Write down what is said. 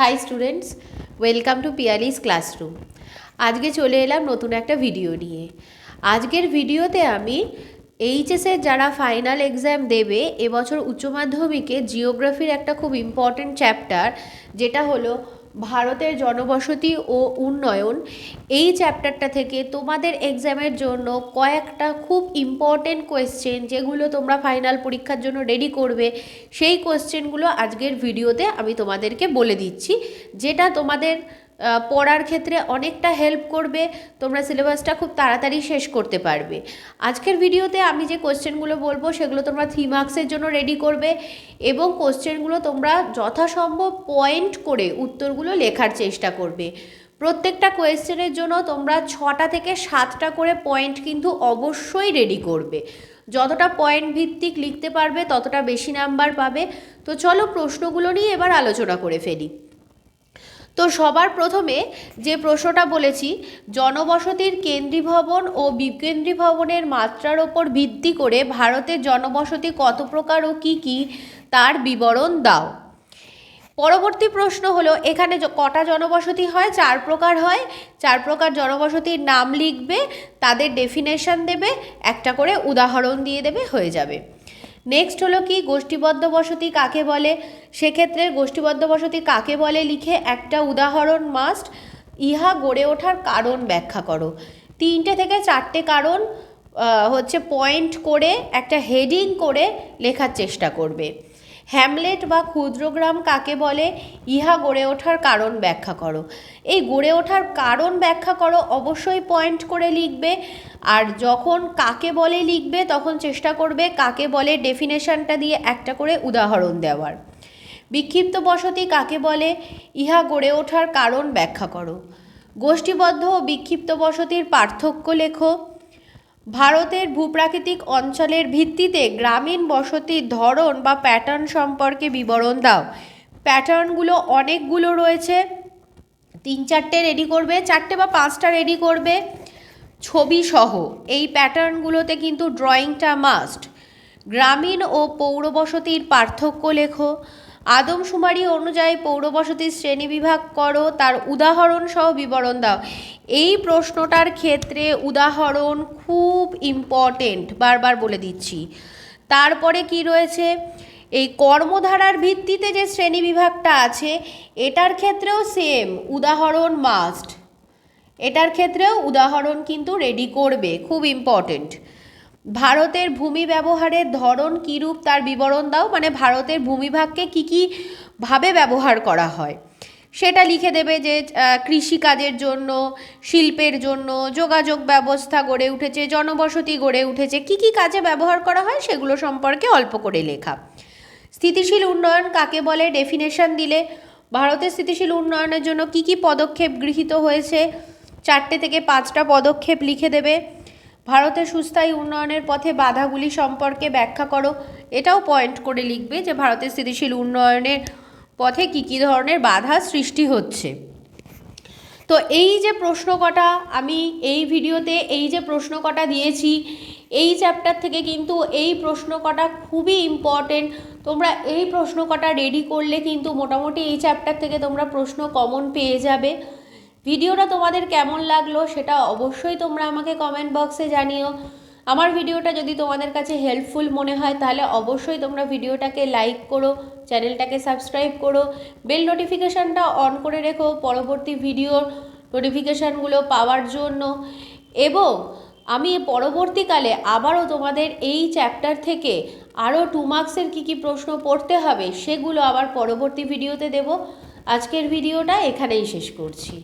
Hi students welcome to Piyali's classroom আজকে চলে এলাম নতুন একটা ভিডিও নিয়ে। আজকের ভিডিওতে আমি এইচএসের যারা ফাইনাল এক্সাম দেবে, এবছর উচ্চ মাধ্যমিকে জিওগ্রাফির একটা খুব ইম্পর্ট্যান্ট চ্যাপ্টার যেটা হলো ভারতের জনবসতি ও উন্নয়ন, এই চ্যাপ্টারটা থেকে তোমাদের এক্সামের জন্য কয়েকটা খুব ইম্পর্টেন্ট কোয়েশ্চেন যেগুলো তোমরা ফাইনাল পরীক্ষার জন্য রেডি করবে, সেই কোয়েশ্চেনগুলো আজকের ভিডিওতে আমি তোমাদেরকে বলে দিচ্ছি, যেটা তোমাদের পড়ার ক্ষেত্রে অনেকটা হেল্প করবে, তোমরা সিলেবাসটা খুব তাড়াতাড়ি শেষ করতে পারবে। আজকের ভিডিওতে আমি যে কোশ্চেনগুলো বলব, সেগুলো তোমরা থ্রি মার্কসের জন্য রেডি করবে এবং কোশ্চেনগুলো তোমরা যথাসম্ভব পয়েন্ট করে উত্তরগুলো লেখার চেষ্টা করবে। প্রত্যেকটা কোয়েশ্চেনের জন্য তোমরা ছটা থেকে সাতটা করে পয়েন্ট কিন্তু অবশ্যই রেডি করবে। যতটা পয়েন্ট ভিত্তিক লিখতে পারবে, ততটা বেশি নাম্বার পাবে। তো চলো প্রশ্নগুলো নিয়ে এবার আলোচনা করে ফেলি। তো সবার প্রথমে যে প্রশ্নটা বলেছি, জনবসতির কেন্দ্রীভবন ও বিকেন্দ্রীভবনের মাত্রার ওপর ভিত্তি করে ভারতের জনবসতি কত প্রকার ও কি কি, তার বিবরণ দাও। পরবর্তী প্রশ্ন হলো, এখানে কটা জনবসতি হয়? চার প্রকার হয়। চার প্রকার জনবসতির নাম লিখবে, তাদের ডেফিনেশন দেবে, একটা করে উদাহরণ দিয়ে দেবে, হয়ে যাবে। নেক্সট হলো কি? গোষ্ঠীবদ্ধ বসতি কাকে বলে? সেক্ষেত্রে গোষ্ঠীবদ্ধ বসতি কাকে বলে? লিখে একটা উদাহরণ মাস্ট ইহা গড়ে ওঠার কারণ ব্যাখ্যা করো। তিনটে থেকে চারটে কারণ হচ্ছে পয়েন্ট করে, একটা হেডিং করে লেখার চেষ্টা করবে। হ্যামলেট বা ক্ষুদ্রগ্রাম কাকে বলে? ইহা গড়ে ওঠার কারণ ব্যাখ্যা করো। এই গড়ে ওঠার কারণ ব্যাখ্যা করো, অবশ্যই পয়েন্ট করে লিখবে। আর যখন কাকে বলে লিখবে, তখন চেষ্টা করবে কাকে বলে ডেফিনেশনটা দিয়ে একটা করে উদাহরণ দেওয়ার। বিক্ষিপ্ত বসতি কাকে বলে? ইহা গড়ে ওঠার কারণ ব্যাখ্যা করো। গোষ্ঠীবদ্ধ ও বিক্ষিপ্ত বসতির পার্থক্য লেখো। ভারতের ভূপ্রাকৃতিক অঞ্চলের ভিত্তিতে গ্রামীণ বসতির ধরন বা প্যাটার্ন সম্পর্কে বিবরণ দাও। প্যাটার্নগুলো অনেকগুলো রয়েছে। তিন চারটে রেডি করবে, চারটে বা পাঁচটা রেডি করবে। ছবি সহ, এই প্যাটার্নগুলোতে কিন্তু ড্রয়িংটা মাস্ট গ্রামীণ ও পৌরবসতির পার্থক্য লেখো। আদমশুমারি অনুযায়ী পৌরবসতির শ্রেণীবিভাগ করো, তার উদাহরণ সহ বিবরণ দাও। এই প্রশ্নটার ক্ষেত্রে উদাহরণ খুব ইম্পর্টেন্ট বারবার বলে দিচ্ছি। তারপরে কি রয়েছে? এই কর্মধারার ভিত্তিতে যে শ্রেণি বিভাগটা আছে, এটার ক্ষেত্রেও সেম উদাহরণ মাস্ট এটার ক্ষেত্রেও উদাহরণ কিন্তু রেডি করবে, খুব ইম্পর্টেন্ট ভারতের ভূমি ব্যবহারের ধরন কীরূপ তার বিবরণ দাও? মানে ভারতের ভূমিভাগকে কী কী ভাবে ব্যবহার করা হয়? সেটা লিখে দেবে যে কৃষিকাজের জন্য, শিল্পের জন্য, যোগাযোগ ব্যবস্থা গড়ে উঠেছে, জনবসতি গড়ে উঠেছে, কী কী কাজে ব্যবহার করা হয় সেগুলো সম্পর্কে অল্প করে লেখা। স্থিতিশীল উন্নয়ন কাকে বলে? ডেফিনেশন দিলে ভারতের স্থিতিশীল উন্নয়নের জন্য কি কি পদক্ষেপ গৃহীত হয়েছে? চারটে থেকে পাঁচটা পদক্ষেপ লিখে দেবে। ভারতের সুস্থায়ী উন্নয়নের পথে বাধাগুলি সম্পর্কে ব্যাখ্যা করো। এটাও পয়েন্ট করে লিখবে যে ভারতের স্থিতিশীল উন্নয়নের পথে কী কী ধরনের বাধা সৃষ্টি হচ্ছে। তো এই যে প্রশ্ন কটা, আমি এই ভিডিওতে এই যে প্রশ্ন কটা দিয়েছি, এই চ্যাপ্টার থেকে কিন্তু এই প্রশ্ন কটা খুবই ইম্পর্টেন্ট তোমরা এই প্রশ্ন কটা রেডি করলে কিন্তু মোটামুটি এই চ্যাপ্টার থেকে তোমরা প্রশ্ন কমন পেয়ে যাবে। ভিডিওটা তোমাদের কেমন লাগল সেটা অবশ্যই তোমরা আমাকে কমেন্ট বক্সে জানিও। আমার ভিডিওটা যদি তোমাদের কাছে হেল্পফুল মনে হয়, তাহলে অবশ্যই তোমরা ভিডিওটাকে লাইক করো চ্যানেলটাকে সাবস্ক্রাইব করো বেল নোটিফিকেশানটা অন করে রেখো পরবর্তী ভিডিওর নোটিফিকেশানগুলো পাওয়ার জন্য। এবং আমি পরবর্তীকালে আবারও তোমাদের এই চ্যাপ্টার থেকে আরও টু মার্কসের কী কী প্রশ্ন পড়তে হবে, সেগুলো আবার পরবর্তী ভিডিওতে দেব। আজকের ভিডিওটা এখানেই শেষ করছি।